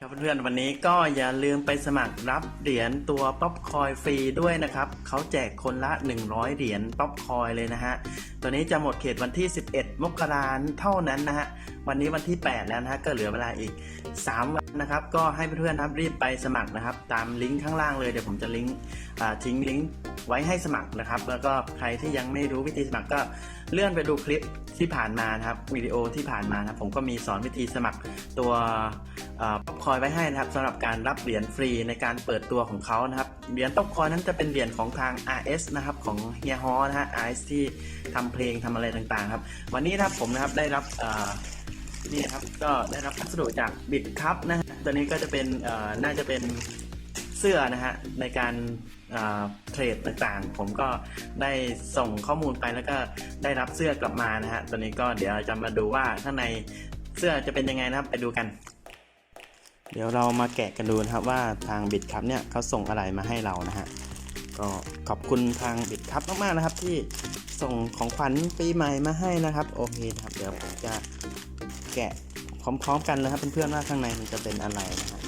ครับเพื่อนๆวันนี้ก็อย่าลืมไปสมัครรับเหรียญตัวป๊อปคอยฟรีด้วยนะครับเขาแจกคนละ 100 เหรียญป๊อปคอยเลยนะฮะตัวนี้จะหมดเขตวันที่ 11 มกราคมเท่านั้นนะฮะวันนี้วันที่ 8 แล้วนะฮะก็เหลือเวลาอีก 3 วันนะครับ ก็ให้เพื่อนๆครับรีบไปสมัครนะครับ ตามลิงก์ข้างล่างเลยเดี๋ยวผมจะลิงก์ทิ้งลิงก์ ไว้ให้สมัครนะครับ แล้วก็ใครที่ยังไม่รู้วิธีสมัครก็เลื่อนไปดูคลิปที่ผ่านมานะครับวิดีโอที่ผ่านมานะครับผมก็มีสอนวิธีสมัครตัวป๊อปคอยไว้ให้นะครับสำหรับการรับเหรียญฟรีในการเปิดตัวของเขานะครับเหรียญป๊อปคอยนั้นจะเป็นเหรียญของทาง RS นะครับของเฮียฮอนะฮะ RS ที่ทำเพลงทำอะไรต่างๆครับ วันนี้นะครับผมนะครับได้รับนี่นะครับก็ได้รับพัสดุจากบิดครับนะฮะตัวนี้ก็จะเป็นน่าจะเป็น เสื้อนะฮะในการเทรดต่างๆ ผมก็ได้ส่งข้อมูลไปแล้วก็ได้รับเสื้อกลับมานะฮะตัวนี้ก็เดี๋ยวจะมาดูว่าข้างในเสื้อจะเป็นยังไงนะครับไปดูกัน เดี๋ยวเรามาแกะกันดูนะครับว่าทางบิดครับเนี่ยเขาส่งอะไรมาให้เรานะฮะก็ขอบคุณทางบิดครับมากๆนะครับ ที่ส่งของขวัญปีใหม่มาให้นะครับโอเคนะครับเดี๋ยวผมจะแกะพร้อมๆกันเลยครับเพื่อนๆว่าข้างในมันจะเป็นอะไรนะฮะแต่เ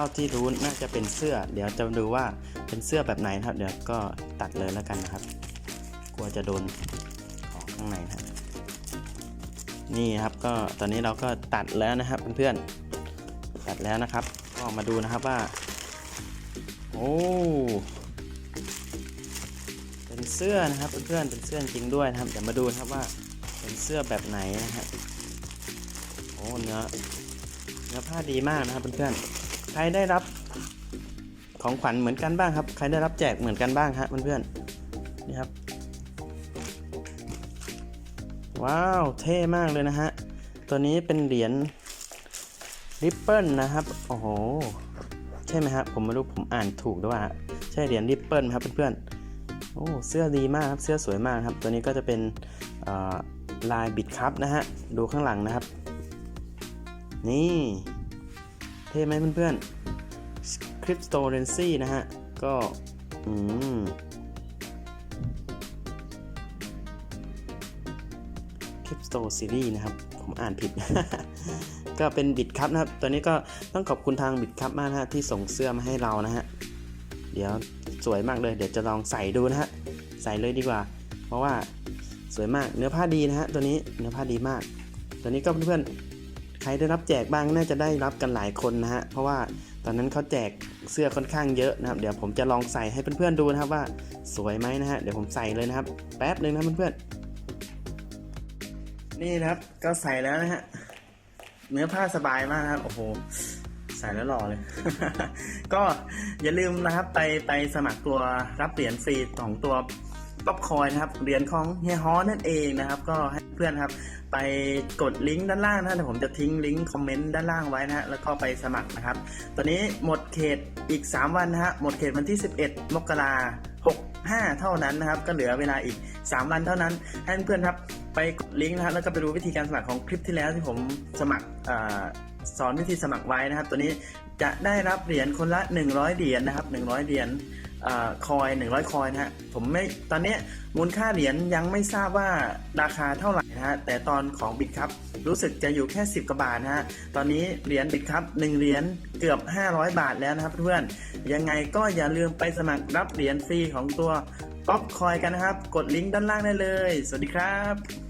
ท่าที่รู้น่าจะเป็นเสื้อ เดี๋ยวจะดูว่าเป็นเสื้อแบบไหนครับ เดี๋ยวก็ตัดเลยแล้วกันนะครับ กลัวจะโดนของข้างในนะครับ นี่ครับก็ตอนนี้เราก็ตัดแล้วนะครับเพื่อนๆตัดแล้วนะครับ ก็มาดูนะครับว่า โอ้เป็นเสื้อนะครับเพื่อนๆเป็นเสื้อจริงด้วยนะครับเดี๋ยวมาดูนะครับว่าเป็นเสื้อแบบไหนนะครับโอ้เนื้อเนื้อผ้าดีมากนะครับเพื่อนๆ ใครได้รับของขวัญเหมือนกันบ้างครับ ใครได้รับแจกเหมือนกันบ้างฮะเพื่อนๆนี่ครับ ว้าว เท่มากเลยนะฮะ ตัวนี้เป็นเหรียญริปเปิลนะครับ โอ้โห ใช่ไหมครับ ผมไม่รู้ผมอ่านถูกด้วยว่า ใช่เหรียญริปเปิลครับเพื่อนๆ โอ้ เสื้อดีมากครับ เสื้อสวยมากครับ ตัวนี้ก็จะเป็นลายบิดครับนะฮะ ดูข้างหลังนะครับ นี่ เท่ไหมเพื่อนๆ Cryptocurrency นะฮะ ก็ อืม Crypto Series นะครับ ผมอ่านผิด ก็เป็นบิดครับนะครับ ตัวนี้ก็ต้องขอบคุณทางบิดครับมากนะฮะ ที่ส่งเสื้อมาให้เรานะฮะ เดี๋ยวสวยมากเลย เดี๋ยวจะลองใส่ดูนะฮะ ใส่เลยดีกว่า เพราะว่าสวยมาก เนื้อผ้าดีนะฮะ ตัวนี้ เนื้อผ้าดีมาก ตัวนี้ก็เพื่อนๆ ใครได้รับแจกบ้างน่าจะได้รับกันหลายคนนะฮะเพราะว่าตอนนั้นเขาแจกเสื้อค่อนข้างเยอะนะครับ เดี๋ยวผมจะลองใส่ให้เพื่อนๆดูนะครับว่าสวยไหมนะฮะเดี๋ยวผมใส่เลยนะครับ แป๊บหนึ่งนะเพื่อนๆนี่นะครับก็ใส่แล้วนะฮะเนื้อผ้าสบายมากครับโอ้โหใส่แล้วหล่อเลย ก็อย่าลืมนะครับไปไปสมัครตัวรับเหรียญฟรีของตัวป๊อปคอยนะครับเหรียญของเฮียฮอนั่นเองนะครับ ก็ให้ พื่อนครับ ไปกดลิงก์ด้านล่างนะเดี๋ยวผมจะทิ้งลิงก์คอมเมนต์ด้านล่างไว้นะฮะแล้วก็ไปสมัครนะครับ ตอนนี้หมดเขตอีก 3 วันนะฮะหมดเขตวันที่ 11 มกราคม65เท่านั้นนะครับ ก็เหลือเวลาอีก 3 วันเท่านั้นให้เพื่อนๆครับไปกดลิงก์นะฮะแล้วก็ไปดูวิธีการสมัครของคลิปที่แล้วที่ผมสมัครอสอนวิธีสมัครไว้นะครับ ตัวนี้จะได้รับเหรียญคนละ 100 เหรียญนะครับ 100 เหรียญคอย 100 คอยนะฮะ ผมไม่ ตอนนี้มูลค่าเหรียญยังไม่ทราบว่าราคาเท่าไหร่ นะฮะแต่ตอนของบิตครับรู้สึกจะอยู่แค่ 10กว่าบาทนะฮะตอนนี้เหรียญบิตครับ1เหรียญเกือบ 500 บาทแล้วนะครับเพื่อนยังไงก็อย่าลืมไปสมัครรับเหรียญฟรีของตัวป๊อปคอยกันนะครับ กดลิงก์ด้านล่างได้เลย สวัสดีครับ